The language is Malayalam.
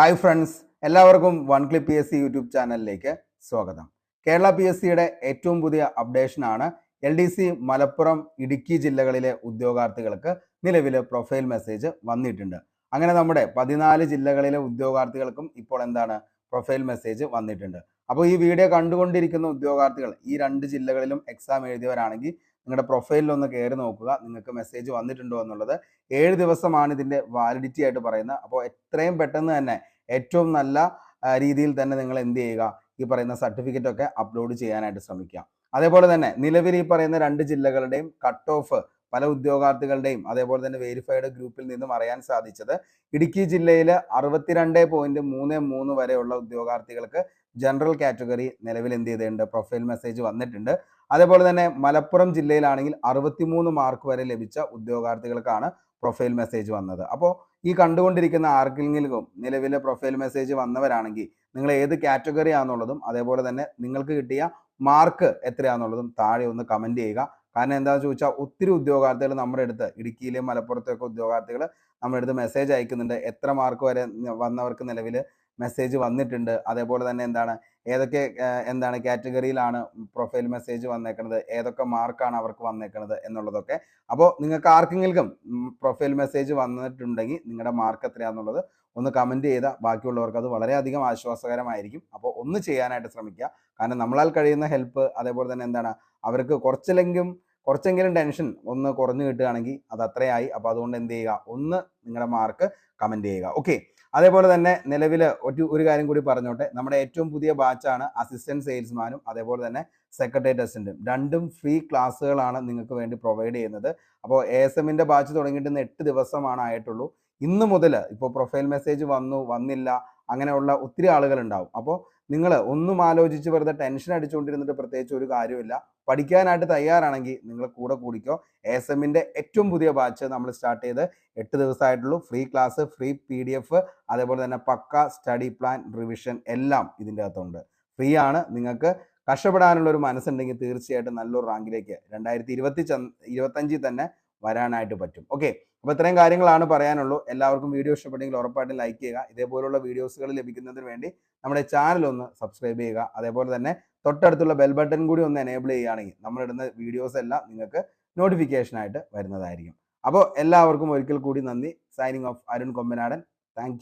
ഹായ് ഫ്രണ്ട്സ് എല്ലാവർക്കും one clip P S C YouTube ചാനലിലേക്ക് സ്വാഗതം. കേരള പി എസ് സിയുടെ ഏറ്റവും പുതിയ അപ്ഡേഷനാണ് L D C Malappuram Idukki ജില്ലകളിലെ ഉദ്യോഗാർത്ഥികൾക്ക് നിലവിലെ പ്രൊഫൈൽ മെസ്സേജ് വന്നിട്ടുണ്ട്. അങ്ങനെ നമ്മുടെ പതിനാല് ജില്ലകളിലെ ഉദ്യോഗാർത്ഥികൾക്കും ഇപ്പോൾ എന്താണ് പ്രൊഫൈൽ മെസ്സേജ് വന്നിട്ടുണ്ട്. അപ്പോൾ ഈ വീഡിയോ കണ്ടുകൊണ്ടിരിക്കുന്ന ഉദ്യോഗാർത്ഥികൾ ഈ രണ്ട് ജില്ലകളിലും എക്സാം എഴുതിയവരാണെങ്കിൽ നിങ്ങളുടെ പ്രൊഫൈലിൽ ഒന്ന് കയറി നോക്കുക. നിങ്ങൾക്ക് മെസ്സേജ് വന്നിട്ടുണ്ടോ എന്നുള്ളത്. ഏഴ് ദിവസമാണ് ഇതിന്റെ വാലിഡിറ്റി ആയിട്ട് പറയുന്നത്. അപ്പോൾ എത്രയും പെട്ടെന്ന് തന്നെ ഏറ്റവും നല്ല രീതിയിൽ തന്നെ നിങ്ങൾ എന്ത് ചെയ്യുക? ഈ പറയുന്ന സർട്ടിഫിക്കറ്റ് ഒക്കെ അപ്ലോഡ് ചെയ്യാനായിട്ട് ശ്രമിക്കുക. അതേപോലെ തന്നെ നിലവിൽ ഈ പറയുന്ന രണ്ട് ജില്ലകളുടെയും കട്ട് ഓഫ് പല ഉദ്യോഗാർത്ഥികളുടെയും അതേപോലെ തന്നെ വെരിഫൈഡ് ഗ്രൂപ്പിൽ നിന്നും അറിയാൻ സാധിച്ചത് ഇടുക്കി ജില്ലയിൽ അറുപത്തിരണ്ട് പോയിന്റ് മൂന്ന് മൂന്ന് വരെയുള്ള ഉദ്യോഗാർത്ഥികൾക്ക് ജനറൽ കാറ്റഗറി നിലവിൽ എന്ത് ചെയ്തിട്ടുണ്ട്? പ്രൊഫൈൽ മെസ്സേജ് വന്നിട്ടുണ്ട്. അതേപോലെ തന്നെ മലപ്പുറം ജില്ലയിലാണെങ്കിൽ അറുപത്തിമൂന്ന് മാർക്ക് വരെ ലഭിച്ച ഉദ്യോഗാർത്ഥികൾക്കാണ് പ്രൊഫൈൽ മെസ്സേജ് വന്നത്. അപ്പോൾ ഈ കണ്ടുകൊണ്ടിരിക്കുന്ന ആർക്കെങ്കിലും നിലവിലെ പ്രൊഫൈൽ മെസ്സേജ് വന്നവരാണെങ്കിൽ നിങ്ങൾ ഏത് കാറ്റഗറി ആണെന്നുള്ളതും അതേപോലെ തന്നെ നിങ്ങൾക്ക് കിട്ടിയ മാർക്ക് എത്രയാണെന്നുള്ളതും താഴെ ഒന്ന് കമന്റ് ചെയ്യുക. കാരണം എന്താണെന്ന് ചോദിച്ചാൽ ഒത്തിരി ഉദ്യോഗാർത്ഥികൾ നമ്മുടെ അടുത്ത് ഇടുക്കിയിലെയും മലപ്പുറത്തൊക്കെ ഉദ്യോഗാർത്ഥികൾ നമ്മുടെ അടുത്ത് മെസ്സേജ് അയക്കുന്നുണ്ട്. എത്ര മാർക്ക് വരെ വന്നവർക്ക് നിലവിൽ മെസ്സേജ് വന്നിട്ടുണ്ട്. അതേപോലെ തന്നെ എന്താണ് ഏതൊക്കെ എന്താണ് കാറ്റഗറിയിലാണ് പ്രൊഫൈൽ മെസ്സേജ് വന്നേക്കുന്നത് ഏതൊക്കെ മാർക്കാണ് അവർക്ക് വന്നേക്കുന്നത് എന്നുള്ളതൊക്കെ. അപ്പോൾ നിങ്ങൾക്ക് ആർക്കെങ്കിലും പ്രൊഫൈൽ മെസ്സേജ് വന്നിട്ടുണ്ടെങ്കിൽ നിങ്ങളുടെ മാർക്ക് എത്രയാണെന്നുള്ളത് ഒന്ന് കമന്റ് ചെയ്താൽ ബാക്കിയുള്ളവർക്ക് അത് വളരെയധികം ആശ്വാസകരമായിരിക്കും. അപ്പോൾ ഒന്ന് ചെയ്യാനായിട്ട് ശ്രമിക്കുക. കാരണം നമ്മളാൽ കഴിയുന്ന ഹെൽപ്പ് അതേപോലെ തന്നെ എന്താണ് അവർക്ക് കുറച്ചിലെങ്കിലും കുറച്ചെങ്കിലും ടെൻഷൻ ഒന്ന് കുറഞ്ഞു കിട്ടുകയാണെങ്കിൽ അത് അത്രയായി. അപ്പോൾ അതുകൊണ്ട് എന്ത് ചെയ്യുക ഒന്ന് നിങ്ങളുടെ മാർക്ക് കമന്റ് ചെയ്യുക. ഓക്കെ അതേപോലെ തന്നെ നിലവിൽ ഒരു ഒരു കാര്യം കൂടി പറഞ്ഞോട്ടെ. നമ്മുടെ ഏറ്റവും പുതിയ ബാച്ചാണ് അസിസ്റ്റന്റ് സെയിൽസ്മാനും അതേപോലെ തന്നെ സെക്രട്ടേറിയറ്റ് അസിസ്റ്റന്റും രണ്ടും ഫ്രീ ക്ലാസ്സുകളാണ് നിങ്ങൾക്ക് വേണ്ടി പ്രൊവൈഡ് ചെയ്യുന്നത്. അപ്പോൾ എ എസ് എമ്മിന്റെ ബാച്ച് തുടങ്ങിയിട്ട് ഇന്ന് എട്ട് ദിവസമാണ് ആയിട്ടുള്ളൂ. ഇന്ന് മുതൽ ഇപ്പോൾ പ്രൊഫൈൽ മെസ്സേജ് വന്നു വന്നില്ല. അങ്ങനെയുള്ള ഒത്തിരി ആളുകൾ ഉണ്ടാവും അപ്പോൾ നിങ്ങൾ ഒന്നും ആലോചിച്ച് വെറുതെ ടെൻഷൻ അടിച്ചുകൊണ്ടിരുന്നിട്ട് പ്രത്യേകിച്ച് ഒരു കാര്യമില്ല പഠിക്കാനായിട്ട് തയ്യാറാണെങ്കിൽ നിങ്ങൾ കൂടെ കൂടിക്കോ. എസ് എമ്മിന്റെ ഏറ്റവും പുതിയ ബാച്ച് നമ്മൾ സ്റ്റാർട്ട് ചെയ്ത് എട്ട് ദിവസമായിട്ടുള്ളൂ. Free class free P D F അതേപോലെ തന്നെ പക്ക സ്റ്റഡി പ്ലാൻ റിവിഷൻ എല്ലാം ഇതിന്റെ അകത്തുണ്ട്. ഫ്രീ ആണ്. നിങ്ങൾക്ക് കഷ്ടപ്പെടാനുള്ള ഒരു മനസ്സുണ്ടെങ്കിൽ തീർച്ചയായിട്ടും നല്ലൊരു റാങ്കിലേക്ക് രണ്ടായിരത്തി ഇരുപത്തി ഇരുപത്തഞ്ചിൽ തന്നെ വരാനായിട്ട് പറ്റും. ഓക്കെ അപ്പോൾ ഇത്രയും കാര്യങ്ങളാണ് പറയാനുള്ളൂ. എല്ലാവർക്കും വീഡിയോ ഇഷ്ടപ്പെട്ടെങ്കിൽ ഉറപ്പായിട്ടും ലൈക്ക് ചെയ്യുക. ഇതേപോലുള്ള വീഡിയോസുകൾ ലഭിക്കുന്നതിന് വേണ്ടി നമ്മുടെ ചാനൽ ഒന്ന് സബ്സ്ക്രൈബ് ചെയ്യുക. അതേപോലെ തന്നെ തൊട്ടടുത്തുള്ള ബെൽ ബട്ടൺ കൂടി ഒന്ന് എനേബിൾ ചെയ്യുകയാണെങ്കിൽ നമ്മളിടുന്ന വീഡിയോസ് എല്ലാം നിങ്ങൾക്ക് നോട്ടിഫിക്കേഷൻ ആയിട്ട് വരുന്നതായിരിക്കും. അപ്പോൾ എല്ലാവർക്കും ഒരിക്കൽ കൂടി നന്ദി. Signing off Arun Kombanadan. Thank